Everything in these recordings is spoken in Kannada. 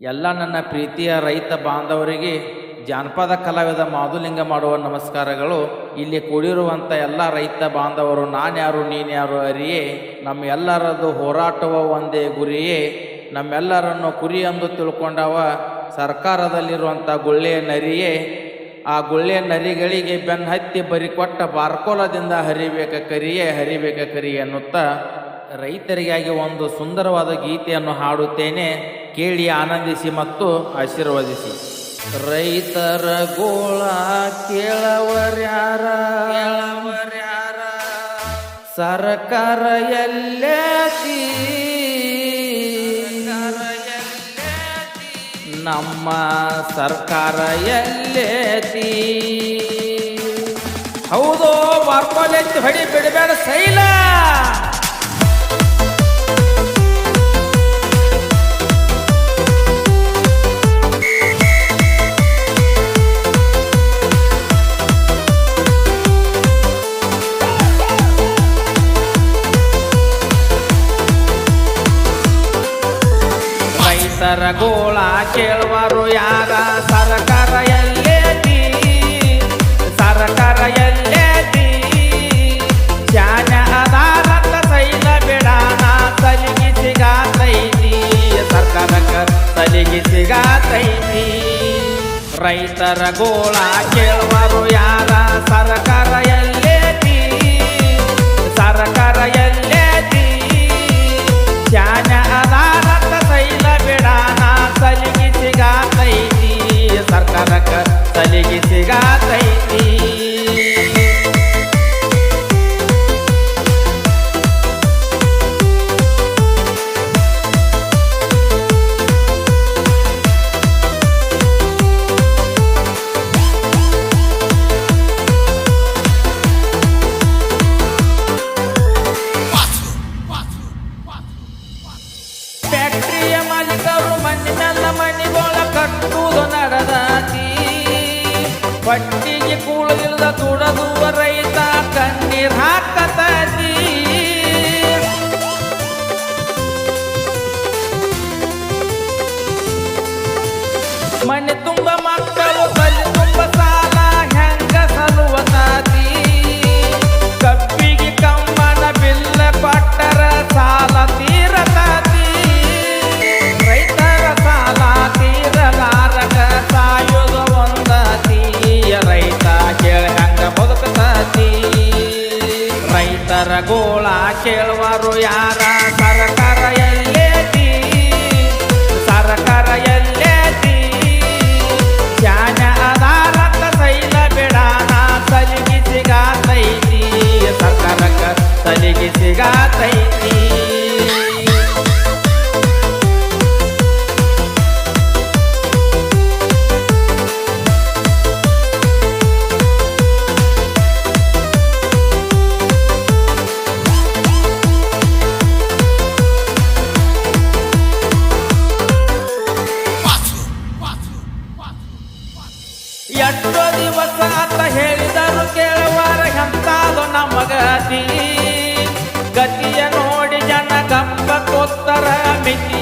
ಎಲ್ಲ ನನ್ನ ಪ್ರೀತಿಯ ರೈತ ಬಾಂಧವರಿಗೆ ಜಾನಪದ ಕಲಾವಿದ ಮಾಧುಲಿಂಗ ಮಾಡುವ ನಮಸ್ಕಾರಗಳು. ಇಲ್ಲಿ ಕೂಡಿರುವಂಥ ಎಲ್ಲ ರೈತ ಬಾಂಧವರು, ನಾನ್ಯಾರು, ನೀನ್ಯಾರು ಅರಿಯೇ ನಮ್ಮೆಲ್ಲರದು ಹೋರಾಟವ ಒಂದೇ ಗುರಿಯೇ. ನಮ್ಮೆಲ್ಲರನ್ನು ಕುರಿ ಎಂದು ತಿಳ್ಕೊಂಡವ ಸರ್ಕಾರದಲ್ಲಿರುವಂಥ ಗುಳ್ಳೆಯ ನರಿಯೇ. ಆ ಗುಳ್ಳೆಯ ನರಿಗಳಿಗೆ ಬೆನ್ನ ಹತ್ತಿ ಬರಿ ಕೊಟ್ಟ ಬಾರ್ಕೋಲದಿಂದ ಹರಿಬೇಕ ಕರಿಯೇ, ಹರಿಬೇಕ ಕರಿ ಎನ್ನುತ್ತಾ ರೈತರಿಗಾಗಿ ಒಂದು ಸುಂದರವಾದ ಗೀತೆಯನ್ನು ಹಾಡುತ್ತೇನೆ. ಕೇಳಿ ಆನಂದಿಸಿ ಮತ್ತು ಆಶೀರ್ವದಿಸಿ. ರೈತರ ಗೋಳ ಕೇಳವರ್ಯಾರ ಕೇಳವರ್ಯಾರ ಸರ್ಕಾರ ಎಲ್ಲೇತಿ ನಮ್ಮ ಸರ್ಕಾರ ಎಲ್ಲೇತಿ ಹೌದು ಬಾರ್ಕೋಲೆತ್ತಿ ಹೊಡಿ ಬಿಡಬೇಡ ಸೈಲ ರೈತರ ಗೋಳ ಕೇಳುವರು ಯಾರ? ಸರ್ಕಾರ ಎಲ್ಲೇತಿ ಸರ್ಕಾರ ಎಲ್ಲೇತಿ ಶಾನ ಅದಾರತ್ತ ಸೈಲ ಬಿಡಾನ ತಲಿಗೆ ಸಿಗಾತೈತಿ ಸರ್ಕಾರಕ್ಕ ತಲಿಗೆ ಸಿಗಾತೈತಿ ರೈತರ ಗೋಳ ಕೇಳುವರು ಯಾರ? ಸರ್ಕಾರ ಪಟ್ಟಿಗೆ ಕೂಳಲಿಲ್ಲದ ದುಡದುವ ಗೋಳ ಕೇಳುವರು ಯಾರ ಸರ್ಕಾರ ಎಲ್ಲೇತಿ ಎಷ್ಟೋ ದಿವಸ ಅಂತ ಹೇಳಿದರು ಕೇಳುವಾರ ಎಂತಾದು ನಮಗತಿ ಗತಿಯ ನೋಡಿ ಜನ ಗಪ್ಪ ಕೊತ್ತರ ಮಿತಿಯ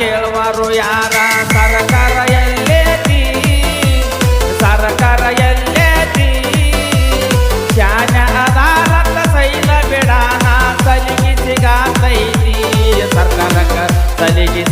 ಕೇಳುವರು ಯಾರ? ಸರ್ಕಾರ ಎಲ್ಲೇತಿ ಸರ್ಕಾರ ಎಲ್ಲೇತಿ ಶಾನ ಅದಾರತ್ತ ಸೈಲ ಬಿಡಾನ ಸಲಿಗಿ ಸಿಗಾತೈತಿ. ಸರ್ಕಾರಕ್ಕ ಸಲಿಗಿ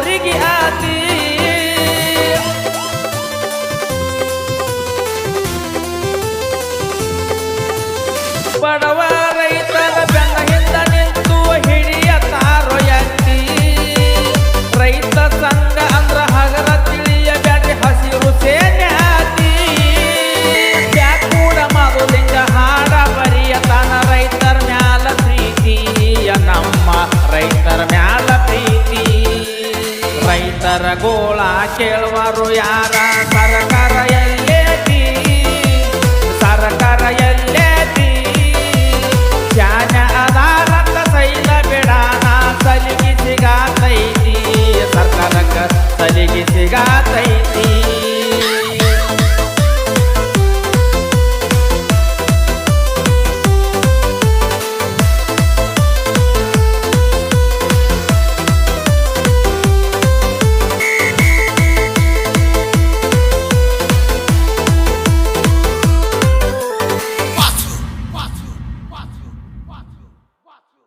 Urigi Ati ಪ್ರೀತಿ ರೈತರ ಗೋಳ ಕೇಳುವರು ಯಾರ ಸರ್ಕಾರ?